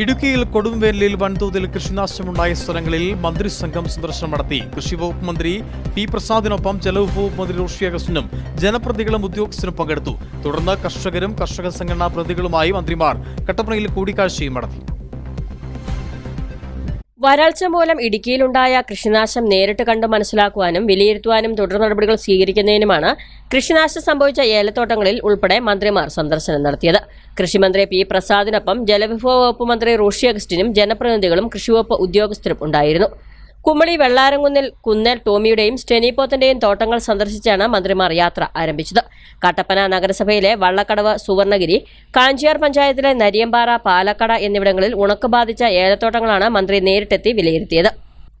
ഇടുക്കിയിൽ കൊടുംവേനലിൽ വൻതോതിൽ കൃഷിനാശമുണ്ടായ സ്ഥലങ്ങളിൽ മന്ത്രിസംഘം സന്ദർശനം നടത്തി. കൃഷി വകുപ്പ് മന്ത്രി പി പ്രസാദിനൊപ്പം ജലവിഭവ മന്ത്രി റോഷി അഗസ്റ്റിനും ജനപ്രതികളും ഉദ്യോഗസ്ഥരും പങ്കെടുത്തു. തുടർന്ന് കർഷകരും കർഷക സംഘടനാ പ്രതികളുമായി മന്ത്രിമാർ കട്ടപ്പനയിൽ കൂടിക്കാഴ്ചയും നടത്തി. വരൾച്ച മൂലം ഇടുക്കിയിലുണ്ടായ കൃഷിനാശം നേരിട്ട് കണ്ടു മനസ്സിലാക്കുവാനും വിലയിരുത്തുവാനും തുടർ നടപടികൾ സ്വീകരിക്കുന്നതിനുമാണ് കൃഷിനാശം സംഭവിച്ച ഏലത്തോട്ടങ്ങളിൽ ഉൾപ്പെടെ മന്ത്രിമാർ സന്ദർശനം നടത്തിയത്. കൃഷിമന്ത്രി പി പ്രസാദിനൊപ്പം ജലവിഭവ വകുപ്പ് മന്ത്രി റോഷി അഗസ്റ്റിനും ജനപ്രതിനിധികളും കൃഷിവകുപ്പ് ഉദ്യോഗസ്ഥരും ഉണ്ടായിരുന്നു. കുമളി വെള്ളാരംകുന്നിൽ കുന്നൽ ടോമിയുടെയും സ്റ്റെനിപോത്തിന്റെയും തോട്ടങ്ങൾ സന്ദർശിച്ചാണ് മന്ത്രിമാർ യാത്ര ആരംഭിച്ചത്. കട്ടപ്പന നഗരസഭയിലെ വള്ളക്കടവ് സുവർണഗിരി കാഞ്ചിയാർ പഞ്ചായത്തിലെ നരിയമ്പാറ പാലക്കട എന്നിവിടങ്ങളിൽ ഉണക്ക് ബാധിച്ച ഏലത്തോട്ടങ്ങളാണ് മന്ത്രി നേരിട്ടെത്തി വിലയിരുത്തിയത്.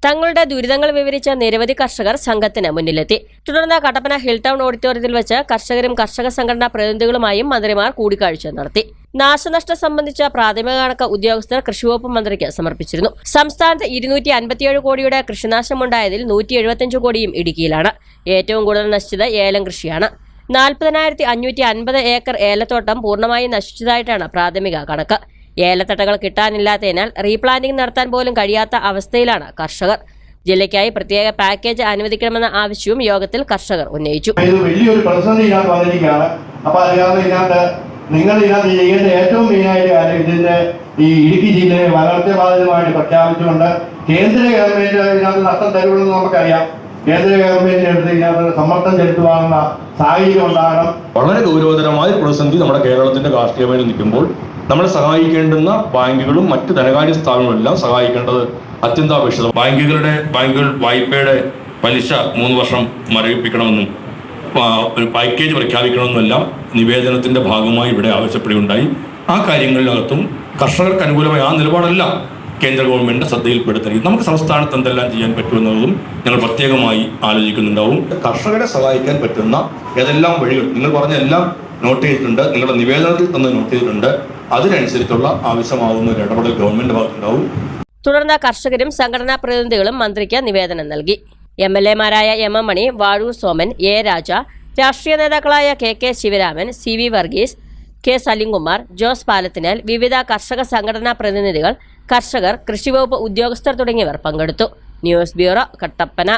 തങ്ങളുടെ ദുരിതങ്ങൾ വിവരിച്ച നിരവധി കർഷകർ സംഘത്തിന് മുന്നിലെത്തി. തുടർന്ന് കട്ടപ്പന ഹിൽ ടൗൺ ഓഡിറ്റോറിയത്തിൽ വെച്ച് കർഷകരും കർഷക സംഘടനാ പ്രതിനിധികളുമായും മന്ത്രിമാർ കൂടിക്കാഴ്ച നടത്തി. നാശനഷ്ടം സംബന്ധിച്ച പ്രാഥമിക കണക്ക് ഉദ്യോഗസ്ഥർ കൃഷിവകുപ്പ് മന്ത്രിക്ക് സമർപ്പിച്ചിരുന്നു. സംസ്ഥാനത്ത് ഇരുന്നൂറ്റി അൻപത്തിയേഴ് കോടിയുടെ കൃഷിനാശമുണ്ടായതിൽ നൂറ്റി എഴുപത്തിയഞ്ച് കോടിയും ഇടുക്കിയിലാണ്. ഏറ്റവും കൂടുതൽ നശിച്ചത് ഏലം കൃഷിയാണ്. നാൽപ്പതിനായിരത്തി അഞ്ഞൂറ്റി അൻപത് ഏക്കർ ഏലത്തോട്ടം പൂർണമായും നശിച്ചതായിട്ടാണ് പ്രാഥമിക കണക്ക്. ഏലത്തട്ടകൾ കിട്ടാനില്ലാത്തതിനാൽ റീപ്ലാന്റിംഗ് നടത്താൻ പോലും കഴിയാത്ത അവസ്ഥയിലാണ് കർഷകർ. ജില്ലയ്ക്കായി പ്രത്യേക പാക്കേജ് അനുവദിക്കണമെന്ന ആവശ്യവും യോഗത്തിൽ കർഷകർ ഉന്നയിച്ചു. നിങ്ങൾ ഇതിനകത്ത് ചെയ്യേണ്ട ഏറ്റവും മെയിനായ കാര്യം ഇതിന്റെ ഈ ഇടുക്കി ജില്ലയെ വരൾച്ച ബാധിതമായിട്ട് പ്രഖ്യാപിച്ചുകൊണ്ട് കേന്ദ്ര ഗവൺമെന്റ് ഇതിനകത്ത് നഷ്ടം തരുമെന്ന് നമുക്കറിയാം. കേന്ദ്ര ഗവൺമെന്റിന്റെ അടുത്ത് ഇതിനകത്ത് സമ്മർദ്ദം ചെലുത്തുവാങ്ങുന്ന സാഹചര്യം ഉണ്ടാകണം. വളരെ ഗൗരവതരമായ പ്രതിസന്ധി നമ്മുടെ കേരളത്തിന്റെ കാർഷിക മേഖല നിൽക്കുമ്പോൾ നമ്മളെ സഹായിക്കേണ്ടുന്ന ബാങ്കുകളും മറ്റ് ധനകാര്യ സ്ഥാപനങ്ങളും എല്ലാം സഹായിക്കേണ്ടത് അത്യന്താപേക്ഷിതം. ബാങ്കുകളുടെ ബാങ്കുകൾ വായ്പയുടെ പലിശ മൂന്ന് വർഷം മരവിപ്പിക്കണമെന്നും ഒരു പാക്കേജ് പ്രഖ്യാപിക്കണമെന്നെല്ലാം നിവേദനത്തിന്റെ ഭാഗമായി ഇവിടെ ആവശ്യപ്പെടുകയുണ്ടായി. ആ കാര്യങ്ങളിനകത്തും കർഷകർക്ക് അനുകൂലമായ ആ നിലപാടെല്ലാം കേന്ദ്ര ഗവൺമെന്റിന്റെ ശ്രദ്ധയിൽപ്പെടുത്തണം. നമുക്ക് സംസ്ഥാനത്ത് എന്തെല്ലാം ചെയ്യാൻ പറ്റുമെന്നതും ഞങ്ങൾ പ്രത്യേകമായി ആലോചിക്കുന്നുണ്ടാവും. കർഷകരെ സഹായിക്കാൻ പറ്റുന്ന ഏതെല്ലാം വഴികൾ? നിങ്ങൾ പറഞ്ഞ എല്ലാം നോട്ട് ചെയ്തിട്ടുണ്ട്. നിങ്ങളുടെ നിവേദനത്തിൽ തന്നെ നോട്ട് ചെയ്തിട്ടുണ്ട്. അതിനനുസരിച്ചുള്ള ആവശ്യമാവുന്ന ഒരു ഇടപെടൽ ഗവൺമെന്റ് ഭാഗത്തുണ്ടാവും. തുടർന്ന് കർഷകരും സംഘടനാ പ്രതിനിധികളും മന്ത്രിക്ക് നിവേദനം നൽകി. M L എമാരായ M M Mani Vazhoor Soman A Raja രാഷ്ട്രീയ നേതാക്കളായ K K Sivaraman C V Varghese K Salimkumar Jose Palathinal വിവിധ കർഷക സംഘടനാ പ്രതിനിധികൾ കർഷകർ കൃഷിവകുപ്പ് ഉദ്യോഗസ്ഥർ തുടങ്ങിയവർ പങ്കെടുത്തു. News bureau Kattappana.